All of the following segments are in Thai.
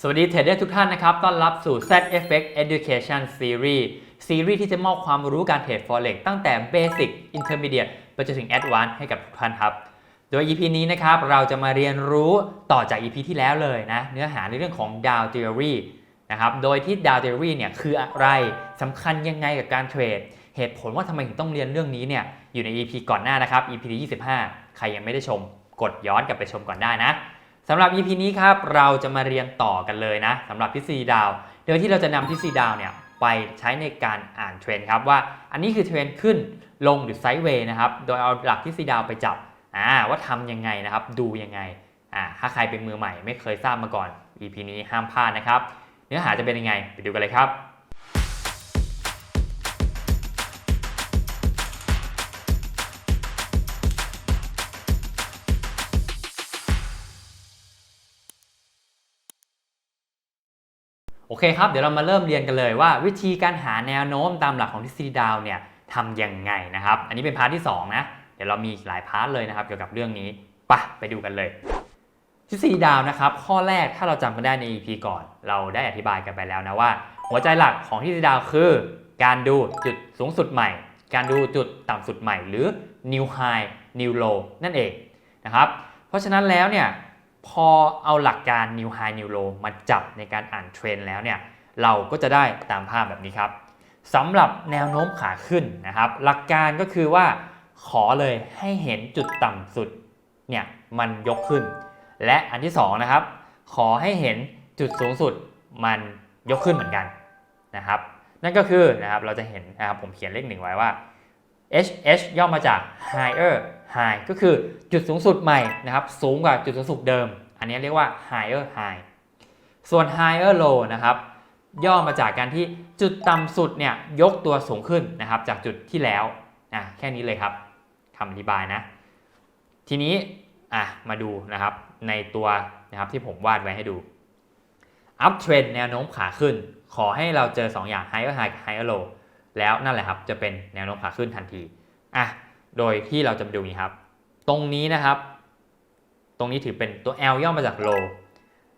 สวัสดีเทรดเดอร์ทุกท่านนะครับ ต้อนรับสู่ ZFX Education Series ซีรีส์ที่จะมอบความรู้การเทรด Forex ตั้งแต่ Basic Intermediate ไปจนถึง Advanced ให้กับทุกท่านครับ โดย EP นี้นะครับ เราจะมาเรียนรู้ต่อจาก EP ที่แล้วเลยนะ เนื้อหาในเรื่องของ Dow Theory นะครับ โดยที่ Dow Theory เนี่ยคืออะไร สำคัญยังไงกับการเทรด เหตุผลว่าทำไมถึงต้องเรียนเรื่องนี้เนี่ยอยู่ใน EP ก่อนหน้านะครับ EP ที่ 25 ใครยังไม่ได้ชม กดย้อนกลับไปชมก่อนได้นะ สำหรับ EP นี้ครับเราจะมาเรียนต่อกันเลยนะสำหรับทฤษฎีดาว โดยที่เราจะนำทฤษฎีดาวเนี่ยไปใช้ในการอ่านเทรนครับว่าอันนี้คือเทรนขึ้นลงหรือไซด์เวย์นะครับโดยเอาหลักทฤษฎีดาวไปจับอ่าว่าทำยังไงนะครับดูยังไงอ่าถ้าใครเป็นมือใหม่ไม่เคยทราบมาก่อน EP นี้ห้ามพลาดนะครับ เนื้อหาจะเป็นยังไงไปดูกันเลยครับ โอเคครับ เดี๋ยวเรามาเริ่มเรียนกันเลยว่า วิธีการหาแนวโน้มตามหลักของทฤษฎีดาวเนี่ยทำยังไงนะครับ อันนี้เป็นพาร์ทที่2นะเดี๋ยวเรามีหลายพาร์ทเลยนะครับเกี่ยวกับเรื่องนี้ปะไปดูกันเลย ทฤษฎีดาวนะครับ ข้อแรกถ้าเราจำกันได้ใน EP ก่อน เราได้อธิบายกันไปแล้วนะว่า หัวใจหลักของทฤษฎีดาวคือ การดูจุดสูงสุดใหม่ การดูจุดต่ำสุดใหม่ หรือ new high new low นั่นเองนะครับ เพราะฉะนั้นแล้วเนี่ย พอเอาหลักการ new high new low มาจับในการอ่านเทรนแล้วเนี่ยเราก็จะได้ตามภาพแบบนี้ครับสำหรับแนวโน้มขาขึ้นนะครับ หลักการก็คือว่าขอเลยให้เห็นจุดต่ำสุดเนี่ยมันยกขึ้น และอันที่สองนะครับขอให้เห็นจุดสูงสุดมันยกขึ้นเหมือนกันนะครับ นั่นก็คือนะครับเราจะเห็นนะครับผมเขียนเลขหนึ่งไว้ว่า H H ย่อมาจาก higher high ก็คือจุดสูงสุดใหม่นะครับสูงกว่าจุดสูงสุดเดิม อันนี้เรียกว่า higher high ส่วน higher low นะครับย่อมาจากการที่จุดต่ำสุดเนี่ยยกตัวสูงขึ้นนะครับจากจุดที่แล้วอะแค่นี้เลยครับคำอธิบายนะ ทีนี้อะมาดูนะครับในตัวนะครับที่ผมวาดไว้ให้ดู up trend แนวโน้มขาขึ้น ขอให้เราเจอ 2 อย่าง higher high higher low แล้วนั่นแหละครับจะเป็นแนวโน้มขาขึ้นทันทีอะ โดยที่เราจะดูนี้ครับ ตรงนี้นะครับ ตรงนี้ถือเป็นตัว L ย่อมาจาก low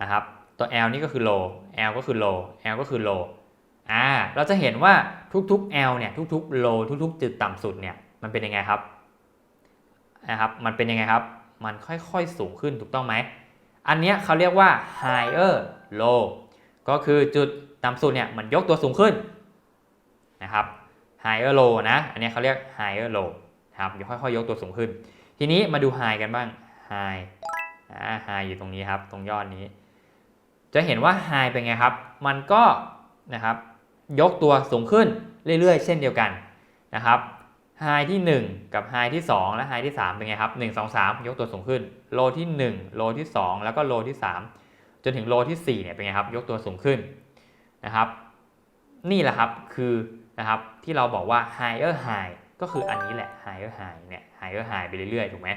นะครับตัว L นี่ก็คือ low L ก็คือ low L ก็คือ low อ่าเราจะเห็นว่าทุกๆ L เนี่ยทุกๆ low ทุกๆ จุดต่ำสุดเนี่ยมันเป็นยังไงครับนะครับ มันเป็นยังไงครับ มันค่อยๆสูงขึ้นถูกต้องไหม อันเนี้ยเขาเรียกว่า higher low ก็คือจุดต่ำสุดเนี่ยมันยกตัวสูงขึ้นนะครับ higher low นะ อันเนี้ยเขาเรียก higher low นะครับเดี๋ยวค่อยๆยกตัวสูงขึ้น ทีนี้มาดู high กันบ้าง high อ่า high อยู่ตรงนี้ครับ ตรงยอดนี้ จะเห็นว่า high เป็นไงครับ มันก็นะครับ ยกตัวสูงขึ้นเรื่อยๆ เช่นเดียวกันนะครับ high ที่ 1 กับ high ที่ 2 และ high ที่ 3 เป็นไงครับ 1 2 3 ยกตัวสูงขึ้น low ที่1 low ที่ 2 แล้วก็ low ที่ 3 จนถึง low ที่ 4 เนี่ยเป็นไงครับ ยกตัวสูงขึ้นนะครับ นี่แหละครับคือนะครับที่เราบอกว่า higher high ก็คืออันนี้แหละ higher high เนี่ย higher high ไปเรื่อยๆ ถูกไหม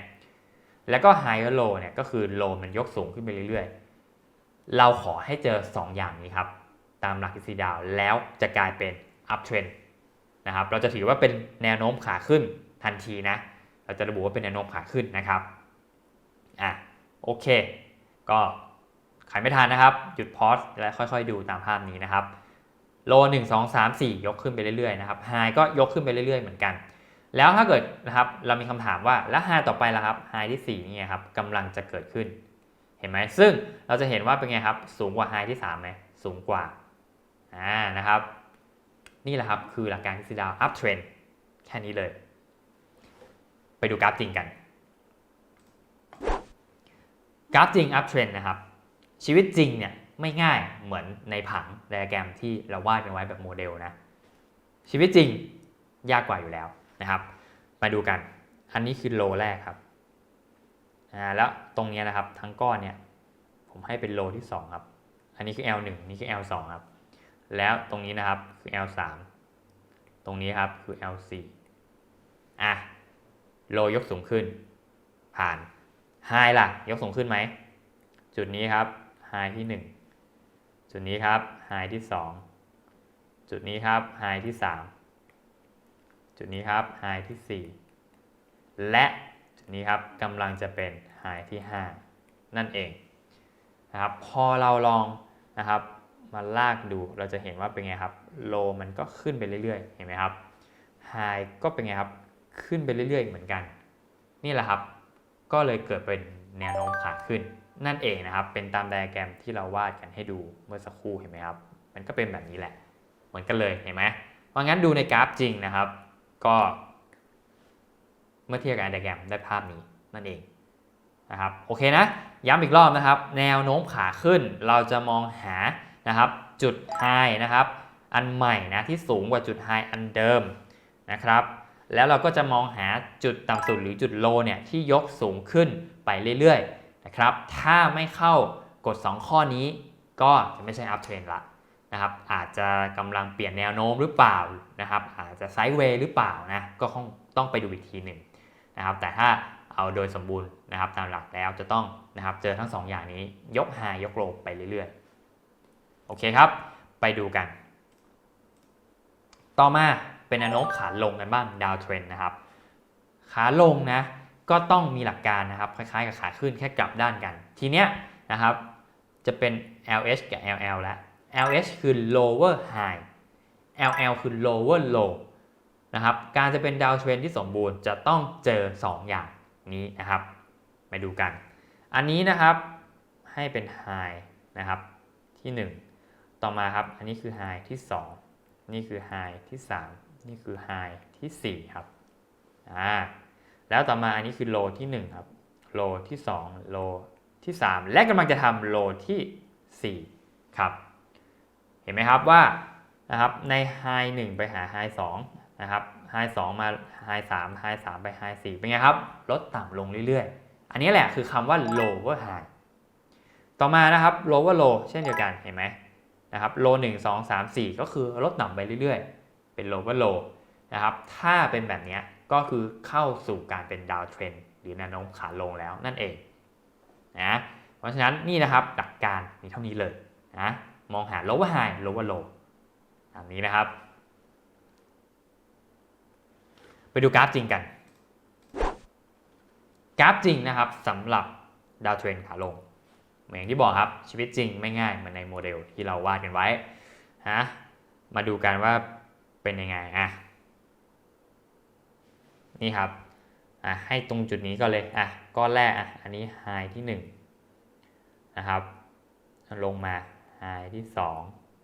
แล้วก็ higher low เนี่ยก็คือ low มันยกสูงขึ้นไปเรื่อยๆ เราขอให้เจอ 2 อย่างนี้ครับ ตามหลักทฤษฎีดาวแล้วจะกลายเป็น up trend นะครับ เราจะถือว่าเป็นแนวโน้มขาขึ้นทันทีนะ เราจะระบุว่าเป็นแนวโน้มขาขึ้นนะครับ อะ โอเค ก็ใครไม่ทันนะครับ หยุดพอสและค่อยๆ ดูตามภาพนี้นะครับโล1 2 3 4 ยกขึ้นไปเรื่อยๆนะครับไฮก็ยกขึ้นไปเรื่อยๆ เหมือนกัน แล้วถ้าเกิดนะครับเรามีคำถามว่าแล้วไฮต่อไปล่ะครับไฮที่ 4 นี่ครับกำลังจะเกิดขึ้น เห็นไหมซึ่งเราจะเห็นว่าเป็นไงครับ สูงกว่าไฮที่3ไหมสูงกว่าอ่านะครับ นี่แหละครับคือหลักการทฤษฎีดาว up trend แค่นี้เลย ไปดูกราฟจริงกันกราฟจริง up trend นะครับ ชีวิตจริงเนี่ยไม่ง่ายเหมือนในผังไดอะแกรมที่เราวาดกันไว้แบบโมเดลนะชีวิตจริงยากกว่าอยู่แล้ว นะครับ มาดูกัน อันนี้คือโลแรกครับอ่าแล้วตรงนี้นะครับทั้งก้อนเนี่ยผมให้เป็นโลที่ 2 ครับ อันนี้คือ L1 นี่คือ L2 ครับ แล้วตรงนี้นะครับคือ L3 ตรงนี้ครับคือ L4 อะโลยกสูงขึ้น ผ่านไฮล่ะ ยกสูงขึ้นไหม จุดนี้ครับไฮที่ 1 จุดนี้ครับไฮที่ 2 จุดนี้ครับไฮที่ 3 จุดนี้ครับไฮที่ 4 และจุดนี้ครับกำลังจะเป็นไฮที่ 5 นั่นเองนะครับพอเราลองนะครับมาลากดูเราจะเห็นว่าเป็นไงครับโลมันก็ขึ้นไปเรื่อยๆ เห็นไหมครับไฮก็เป็นไงครับขึ้นไปเรื่อยๆ เหมือนกัน นี่แหละครับ ก็เลยเกิดเป็นแนวโน้มขาขึ้น นั่นเองนะครับ เป็นตามไดอะแกรมที่เราวาดกันให้ดูเมื่อสักครู่เห็นไหมครับ มันก็เป็นแบบนี้แหละ เหมือนกันเลยเห็นไหมเพราะงั้นดูในกราฟจริงนะครับ ก็เมื่อเทียบกับไดอะแกรมได้ภาพนี้นั่นเองนะครับโอเคนะย้ำอีกรอบนะครับ แนวโน้มขาขึ้นเราจะมองหานะครับ จุดไฮนะครับอันใหม่นะที่สูงกว่าจุดไฮอันเดิมนะครับ แล้วเราก็จะมองหาจุดต่ำสุดหรือจุดโลเนี่ยที่ยกสูงขึ้นไปเรื่อยๆนะครับ ถ้าไม่เข้ากฎ2ข้อนี้ก็จะไม่ใช่ up trend ละ นะครับอาจจะกำลังเปลี่ยนแนวโน้มหรือเปล่านะครับอาจจะไซด์เวย์หรือเปล่านะก็คงต้องไปดูอีกทีหนึ่งนะครับแต่ถ้าเอาโดยสมบูรณ์นะครับตามหลักแล้วจะต้องนะครับเจอทั้ง2ออย่างนี้ยก high ยก low ไปเรื่อยๆโอเคครับ ไปดูกัน ต่อมาเป็นแนวโน้มขาลงกันบ้างดาวเทรนนะครับขาลงนะก็ต้องมีหลักการนะครับคล้ายๆกับขาขึ้นแค่กลับด้านกัน ทีเนี้ยนะครับจะเป็น LH กับ LL แล้ว LH คือ lower high LL คือ lower low นะครับการจะเป็นดาวเทรนที่สมบูรณ์จะต้องเจอ 2 อย่างนี้นะครับมาดูกัน อันนี้นะครับให้เป็น high นะครับที่ 1 ต่อมาครับอันนี้คือ high ที่ 2 นี่คือ high ที่ 3 นี่คือ high ที่ 4 ครับอ่าแล้วต่อมาอันนี้คือ low ที่ 1 ครับ low ที่ 2 low ที่ 3 และกำลังจะทำ low ที่ 4 ครับ เห็นไหมครับว่านะครับใน high 1 ไปหา high 2นะครับ high 2 มา high 3 high 3 ไป high 4เป็นไงครับ ลดต่ำลงเรื่อยๆ อันนี้แหละคือคำว่า lower high ต่อมานะครับ lower low เช่นเดียวกันเห็นไหมนะครับ low 1 2 3 4 ก็คือลดต่ำไปเรื่อยๆ เป็น lower low นะครับ ถ้าเป็นแบบนี้ก็คือเข้าสู่การเป็น down trend หรือแนวโน้มขาลงแล้วนั่นเองนะเพราะฉะนั้นนี่นะครับหลักการมีเท่านี้เลยนะ มองหา lower high lower low ตามนี้นะครับ ไปดูกราฟจริงกัน กราฟจริงนะครับสำหรับดาวเทรนขาลง เหมือนอย่างที่บอกครับชีวิตจริงไม่ง่ายเหมือนในโมเดลที่เราวาดกันไว้ฮะมาดูกันว่าเป็นยังไงอะนี่ครับอะให้ตรงจุดนี้ก็เลยอะก้อนแรกอะอันนี้ไฮที่1นนะครับลงมา ไฮที่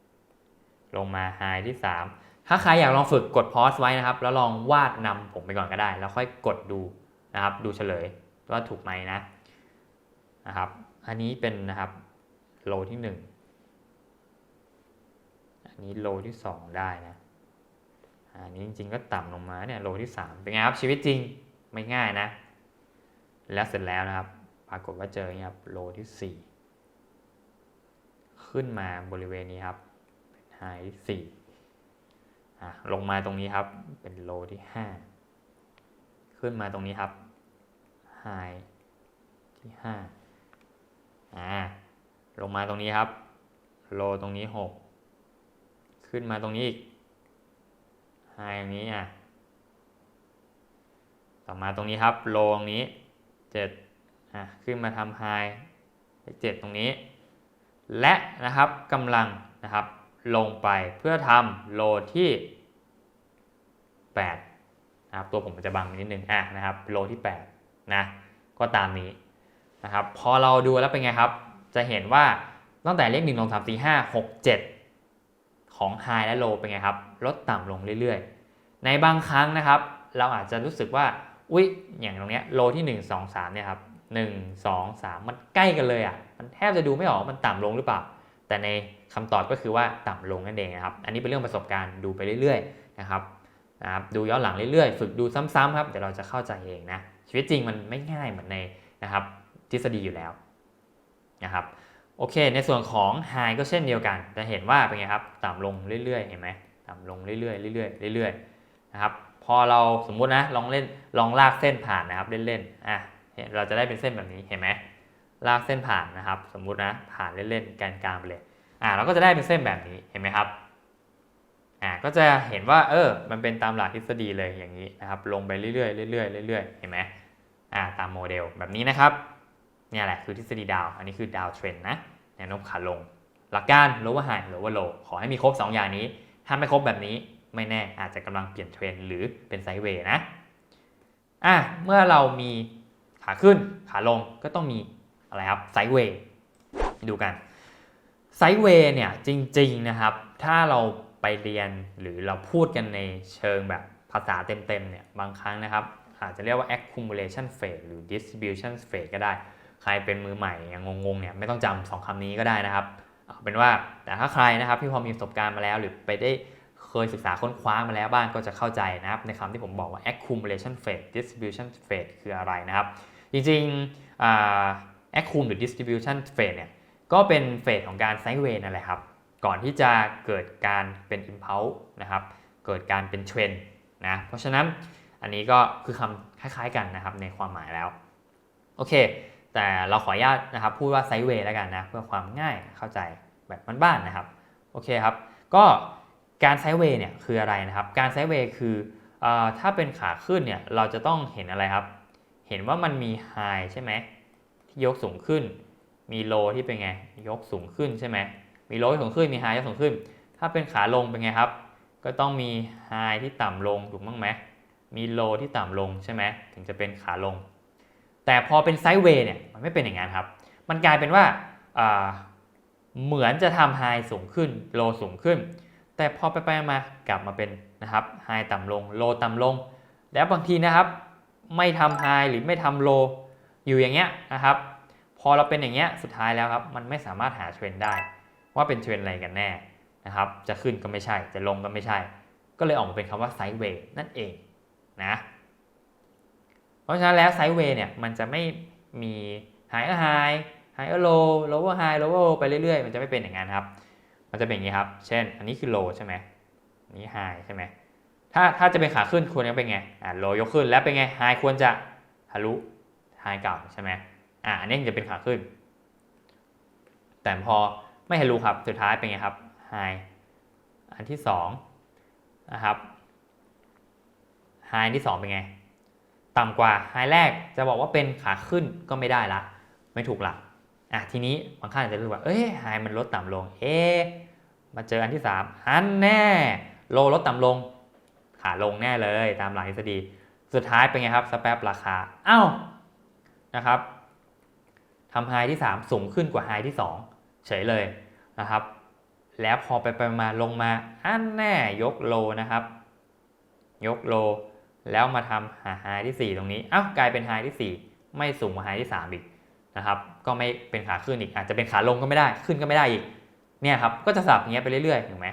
2 ลงมาไฮที่ 3 ถ้าใครอยากลองฝึกกดพอสไว้นะครับ แล้วลองวาดนำผมไปก่อนก็ได้ แล้วค่อยกดดูนะครับ ดูเฉลยว่าถูกไหมนะนะครับ อันนี้เป็นนะครับโลที่ 1 อันนี้โลที่ 2 ได้นะอันนี้จริงๆก็ต่ำลงมาเนี่ยโลที่ 3 เป็นไงครับชีวิตจริงไม่ง่ายนะ แล้วเสร็จแล้วนะครับ ปรากฏว่าเจอเนี่ยครับโลที่ 4 ขึ้นมาบริเวณนี้ครับเป็นไฮที่4อะลงมาตรงนี้ครับเป็นโลที่ 5 ขึ้นมาตรงนี้ครับไฮที่5อ่าลงมาตรงนี้ครับ โลตรงนี้ 6 ขึ้นมาตรงนี้อีกไฮตรงนี้อะต่อมาตรงนี้ครับ โลตรงนี้7อะขึ้นมาทำไฮเจ็ดตรงนี้ และนะครับกำลังนะครับลงไปเพื่อทำโลที่ 8 นะครับ ตัวผมมันจะบังนิดนึงอะนะครับโลที่8นะก็ตามนี้นะครับพอเราดูแล้วเป็นไงครับ จะเห็นว่าตั้งแต่เลข1 2 3 4 5 6 7 ของ High และ Low เป็นไงครับ ลดต่ำลงเรื่อยๆ ในบางครั้งนะครับ เราอาจจะรู้สึกว่า อุ๊ย อย่างตรงเนี้ย Low ที่ 1 2 3เนี่ยครับ 1 2 3 มันใกล้กันเลยอะ มันแทบจะดูไม่ออกมันต่ำลงหรือเปล่า แต่ในคำตอบก็คือว่าต่ำลงนั่นเองนะครับ อันนี้เป็นเรื่องประสบการณ์ดูไปเรื่อยๆนะครับนะครับดูย้อนหลังเรื่อยๆ ฝึกดูซ้ำๆครับเดี๋ยวเราจะเข้าใจเองนะชีวิตจริงมันไม่ง่ายเหมือนในนะครับทฤษฎีอยู่แล้วนะครับโอเค ในส่วนของ High ก็เช่นเดียวกัน จะเห็นว่าเป็นไงครับต่ำลงเรื่อยๆเห็นไหมต่ำลงเรื่อยๆเรื่อยๆเรื่อยๆนะครับพอเราสมมุตินะลองเล่นลองลากเส้นผ่านนะครับเล่นๆอะ เราจะได้เป็นเส้นแบบนี้เห็นไหมลากเส้นผ่านนะครับ สมมุตินะผ่านเล่นๆกลางๆไปเลยอะเราก็จะได้เป็นเส้นแบบนี้เห็นไหมครับอะก็จะเห็นว่าเออมันเป็นตามหลักทฤษฎีเลยอย่างนี้นะครับ ลงไปเรื่อยๆเรื่อยๆเรื่อยๆเห็นไหมอ่าตามโมเดลแบบนี้นะครับเนี่ยแหละคือทฤษฎีดาว อันนี้คือดาวเทรนนะแนวโน้มขาลง หลักการ lower high lower low ขอให้มีครบ 2 อย่างนี้ ถ้าไม่ครบแบบนี้ไม่แน่อาจจะกำลังเปลี่ยนเทรนหรือเป็นไซด์เวย์นะอะเมื่อเรามี ขาขึ้นขาลงก็ต้องมีอะไรครับไซด์เวย์ดูกันไซด์เวย์เนี่ยจริงๆนะครับ ถ้าเราไปเรียนหรือเราพูดกันในเชิงแบบภาษาเต็มๆเนี่ยบางครั้งนะครับ อาจจะเรียกว่า accumulation phase หรือ distribution phase ก็ได้ ใครเป็นมือใหม่ยังงงๆเนี่ยไม่ต้องจำสองคำนี้ก็ได้นะครับเอาเป็นว่าแต่ถ้าใครนะครับที่พอมีประสบการณ์มาแล้ว หรือไปได้เคยศึกษาค้นคว้ามาแล้วบ้างก็จะเข้าใจนะครับ ในคำที่ผมบอกว่า accumulation phase distribution phase คืออะไรนะครับ จริงๆแอ่า accum หรือ distribution phase เนี่ยก็เป็นเฟสของการไซด์เวย์นั่นแหละครับ ก่อนที่จะเกิดการเป็น impulse นะครับ เกิดการเป็นเทรนนะ เพราะฉะนั้นอันนี้ก็คือคำคล้ายๆกันนะครับในความหมายแล้ว โอเค แต่เราขออนุญาตนะครับพูดว่าไซด์เวย์แล้วกันนะเพื่อความง่ายเข้าใจแบบบ้านๆนะครับ โอเคครับ ก็การไซด์เวย์เนี่ยคืออะไรนะครับ การไซด์เวย์คืออถ้าเป็นขาขึ้นเนี่ยเราจะต้องเห็นอะไรครับ เห็นว่ามันมีไฮใช่ไหมที่ยกสูงขึ้น มีโลที่เป็นไง ยกสูงขึ้นใช่ไหมมีโลที่สูงขึ้นมีไฮที่สูงขึ้น ถ้าเป็นขาลงเป็นไงครับ ก็ต้องมีไฮที่ต่ำลงถูกมั้งไหมมีโลที่ต่ำลงใช่ไหมถึงจะเป็นขาลง แต่พอเป็นไซด์เวย์เนี่ยมันไม่เป็นอย่างนั้นครับ มันกลายเป็นว่าเหมือนจะทำไฮสูงขึ้นโลสูงขึ้น แต่พอไปไปมากลับมาเป็นนะครับไฮต่ำลงโลต่ำลง แล้วบางทีนะครับ ไม่ทำไฮหรือไม่ทำโลอยู่อย่างเงี้ยนะครับ พอเราเป็นอย่างเงี้ยสุดท้ายแล้วครับ มันไม่สามารถหาเทรนด์ได้ ว่าเป็นเทรนด์อะไรกันแน่นะครับ จะขึ้นก็ไม่ใช่ จะลงก็ไม่ใช่ ก็เลยออกมาเป็นคำว่าไซด์เวย์นั่นเองนะ เพราะฉะนั้นแล้วไซด์เวย์เนี่ยมันจะไม่มีไฮก็ไฮไฮก็โลโลว์ไฮโลว์ไปเรื่อยๆ มันจะไม่เป็นอย่างนั้นครับ มันจะเป็นอย่างนี้ครับ เช่น อันนี้คือโลใช่ไหมอันนี้ไฮใช่ไหม ถ้าถ้าจะเป็นขาขึ้นควรจะเป็นไงอ่าโลยกขึ้นแล้วเป็นไงไฮควรจะทะลุไฮเก่าใช่ไหมอ่าอันนี้จะเป็นขาขึ้น แต่พอไม่ทะลุครับสุดท้ายเป็นไงครับไฮอันที่2นะครับไฮที่ 2 เป็นไง ต่ำกว่าไฮแรกจะบอกว่าเป็นขาขึ้นก็ไม่ได้ละ ไม่ถูกละอะทีนี้บางท่านอาจจะรู้ว่าเอ้ยไฮมันลดต่ำลง เอ๊มาเจออันที่ 3 อันแน่ โลลดต่ำลง ขาลงแน่เลยตามหลักทฤษฎี สุดท้ายเป็นไงครับสแปบราคาอ้าวนะครับทำไฮที่ 3 สูงขึ้นกว่าไฮที่ 2 เฉยเลยนะครับ แล้วพอไปไปมาลงมาอันแน่ยกโลนะครับ ยกโล แล้วมาทำหาไฮที่ 4 ตรงนี้อ้าวกลายเป็นไฮที่ 4 ไม่สูงกว่าไฮที่ 3 อีกนะครับ ก็ไม่เป็นขาขึ้นอีก อาจจะเป็นขาลงก็ไม่ได้ขึ้นก็ไม่ได้อีกเนี่ยครับก็จะสับอย่างเงี้ยไปเรื่อยๆถูกไหม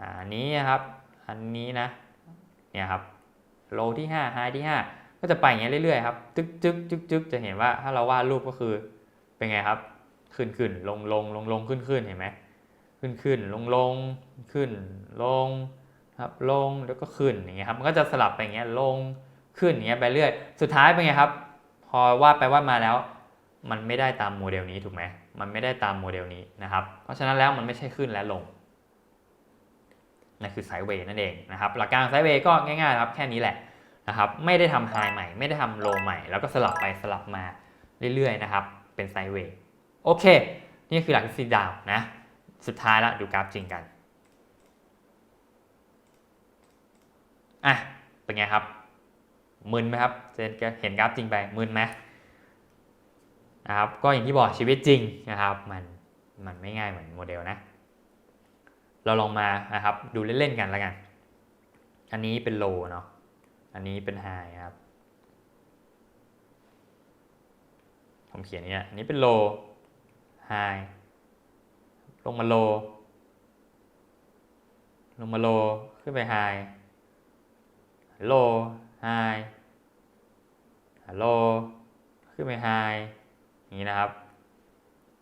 อันนี้นะครับ อันนี้นะ เนี่ยครับโลที่5ไฮที่ 5 ก็จะไปอย่างเงี้ยเรื่อยๆครับจึ๊กจึ๊กจึ๊กจึ๊กจะเห็นว่าถ้าเราวาดรูปก็คือเป็นไงครับ ขึ้นขึ้นลงลงลงลงขึ้นขึ้นเห็นไหมขึ้นขึ้นลงลงขึ้นลงครับลงแล้วก็ขึ้นอย่างเงี้ยครับมันก็จะสลับไปอย่างเงี้ยลงขึ้นอย่างเงี้ยไปเรื่อย สุดท้ายเป็นไงครับ พอวาดไปวาดมาแล้ว มันไม่ได้ตามโมเดลนี้ถูกไหมมันไม่ได้ตามโมเดลนี้นะครับ เพราะฉะนั้นแล้วมันไม่ใช่ขึ้นและลง นั่นคือไซด์เวย์นั่นเองนะครับหลักการไซด์เวย์ก็ง่ายๆครับแค่นี้แหละนะครับไม่ได้ทำไฮใหม่ ไม่ได้ทำโลใหม่ แล้วก็สลับไปสลับมาเรื่อยๆนะครับเป็นไซด์เวย์โอเค นี่คือหลักทฤษฎีดาวนะสุดท้ายแล้วดูกราฟจริงกันอะเป็นไงครับมึนไหมครับเจนเห็นกราฟจริงไปมึนไหมนะครับก็อย่างที่บอกชีวิตจริงนะครับมันมันไม่ง่ายเหมือนโมเดลนะ เราลองมานะครับ ดูเล่นๆกันแล้วกัน อันนี้เป็นโลเนาะ อันนี้เป็นไฮครับ ผมเขียนนี้อันนี้เป็นโลไฮลงมาโล ลงมาโล ขึ้นไปไฮโลไฮโล ขึ้นไปไฮอย่างนี้นะครับ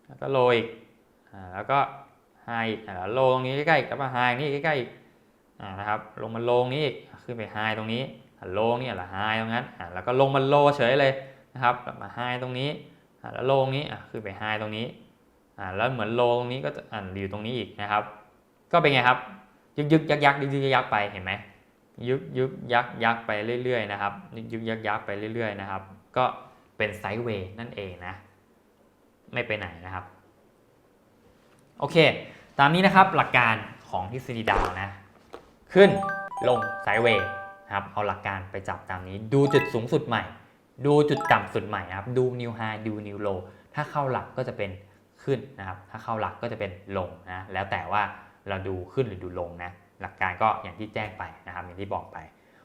แล้วก็โลอีกอ่าแล้วก็ ไฮอ่าโลตรงนี้ใกล้ๆกับไฮนี่ใกล้ๆอ่านะครับ ลงมาโลนี้อีกขึ้นไปไฮตรงนี้โลนี่แหละไฮตรงนั้นอ่าแล้วก็ลงมาโลเฉยเลยนะครับมาไฮตรงนี้อ่าแล้วโลนี้อ่าขึ้นไปไฮตรงนี้อ่าแล้วเหมือนโลตรงนี้ก็จะอ่าอยู่ตรงนี้อีกนะครับ ก็เป็นไงครับ ยึกยึกยักยักยึกยึกยักไปเห็นไหมยึกยึกยักยักไปเรื่อยๆนะครับยึกยึกยักยักไปเรื่อยๆนะครับ ก็เป็นไซด์เวย์นั่นเองนะ ไม่ไปไหนนะครับ โอเค ตามนี้นะครับหลักการของทฤษฎีดาวนะ ขึ้นลงไซเวย์นะครับเอาหลักการไปจับตามนี้ ดูจุดสูงสุดใหม่ ดูจุดต่ำสุดใหม่นะครับ ดูนิวไฮดูนิวโลถ้าเข้าหลักก็จะเป็นขึ้นนะครับ ถ้าเข้าหลักก็จะเป็นลงนะแล้วแต่ว่าเราดูขึ้นหรือดูลงนะหลักการก็อย่างที่แจ้งไปนะครับ อย่างที่บอกไป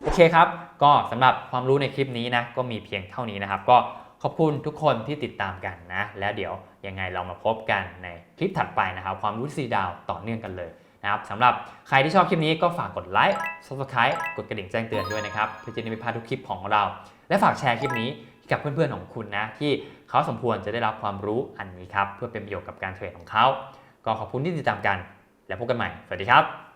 โอเคครับ ก็สำหรับความรู้ในคลิปนี้นะก็มีเพียงเท่านี้นะครับ ก็ขอบคุณทุกคนที่ติดตามกันนะ แล้วเดี๋ยว ยังไงเรามาพบกันในคลิปถัดไปนะครับ ความรู้สีดาวต่อเนื่องกันเลยนะครับสำหรับใครที่ชอบคลิปนี้ก็ฝากกดไลค์ subscribe กดกระดิ่งแจ้งเตือนด้วยนะครับเพื่อจะได้ไม่พลาดทุกคลิปของเรา และฝากแชร์คลิปนี้กับเพื่อนๆของคุณนะที่เขาสมควรจะได้รับความรู้อันนี้ครับเพื่อเป็นประโยชน์กับการเทรดของเขา ก็ขอบคุณที่ติดตามกัน แล้วพบกันใหม่ สวัสดีครับ